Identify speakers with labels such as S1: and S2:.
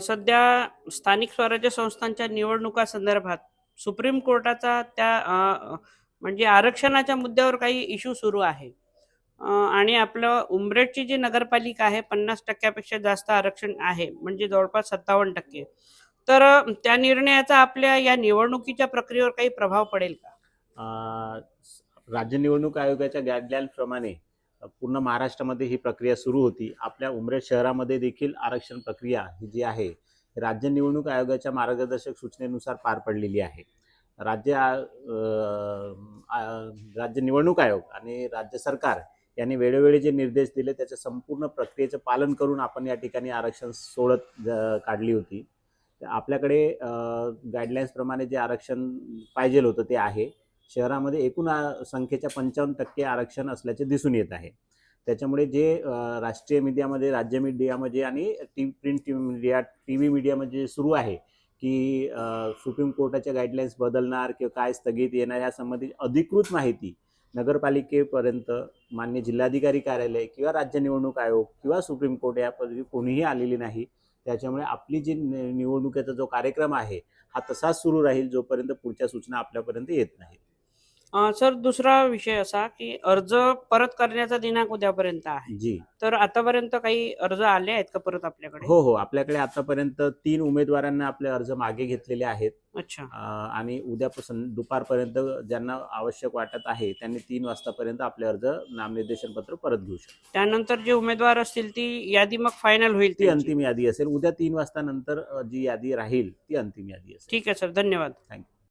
S1: सध्या स्थानिक स्वराज्य संस्थांच्या निवडणुका संदर्भात सुप्रीम कोर्टाचा त्या म्हणजे आरक्षणाच्या मुद्द्यावर काही इश्यू सुरू आहे. आणि आपलं उमरेडची जी नगरपालिका आहे पन्नास टक्क्यापेक्षा जास्त आरक्षण आहे म्हणजे जवळपास सत्तावन्न टक्के. तर त्या निर्णयाचा आपल्या या निवडणुकीच्या प्रक्रियेवर काही प्रभाव पडेल का?
S2: राज्य निवडणूक आयोगाच्या गाईडलाईन प्रमाणे पूर्ण महाराष्ट्रामध्ये ही प्रक्रिया सुरू होती. आपल्या उमरेड शहरामध्ये देखील आरक्षण प्रक्रिया ही जी आहे राज्य निवडणूक आयोगाच्या मार्गदर्शक सूचनेनुसार पार पडलेली आहे. राज्य आ- राज्य निवडणूक आयोग आणि राज्य सरकार यांनी वेळोवेळी जे निर्देश दिले त्याच्या संपूर्ण प्रक्रियेचं पालन करून आपण या ठिकाणी आरक्षण सोडत ज- काढली होती. तर आपल्याकडे गाईडलाईन्सप्रमाणे जे आरक्षण पाहिजे होतं ते आहे. शहरामध्ये एकूण संख्येच्या पंचावन्न टक्के आरक्षण असल्याचे दिसून येत आहे. त्याच्यामुळे जे राष्ट्रीय मीडियामध्ये राज्य मीडियामध्ये आणि टी प्रिंट टी मीडिया टी व्ही मीडियामध्ये सुरू आहे की सुप्रीम कोर्टाच्या गाईडलाईन्स बदलणार किंवा काय स्थगित येणार यासंबंधी अधिकृत माहिती नगरपालिकेपर्यंत मान्य जिल्हाधिकारी कार्यालय किंवा राज्य निवडणूक आयोग किंवा सुप्रीम कोर्ट यापैकी कोणीही आलेली नाही. त्याच्यामुळे आपली जी नि- निवडणुकीचा जो कार्यक्रम आहे हा तसाच सुरू राहील जोपर्यंत पुढच्या सूचना आपल्यापर्यंत येत
S1: नाहीत. सर दुसरा विषय असा की अर्ज परत करण्याचा दिनांक उद्यापर्यंत आहे.
S2: जी.
S1: तर आतापर्यंत काही अर्ज आले आहेत का परत आपल्याकडे?
S2: हो हो. आपल्याकडे आतापर्यंत तीन उमेदवारांना आपले अर्ज मागे घेतलेले आहेत.
S1: अच्छा.
S2: आणि उद्यापासून दुपारपर्यंत ज्यांना आवश्यक वाटत आहे त्यांनी तीन वाजतापर्यंत आपले अर्ज नामनिर्देशन पत्र परत घेऊ शकतात.
S1: त्यानंतर जे उमेदवार असतील ती यादी मग फायनल होईल
S2: ती. अंतिम यादी असेल. उद्या तीन वाजता नंतर जी यादी राहील ती अंतिम यादी असेल.
S1: ठीक आहे सर. धन्यवाद.
S2: थँक्यू.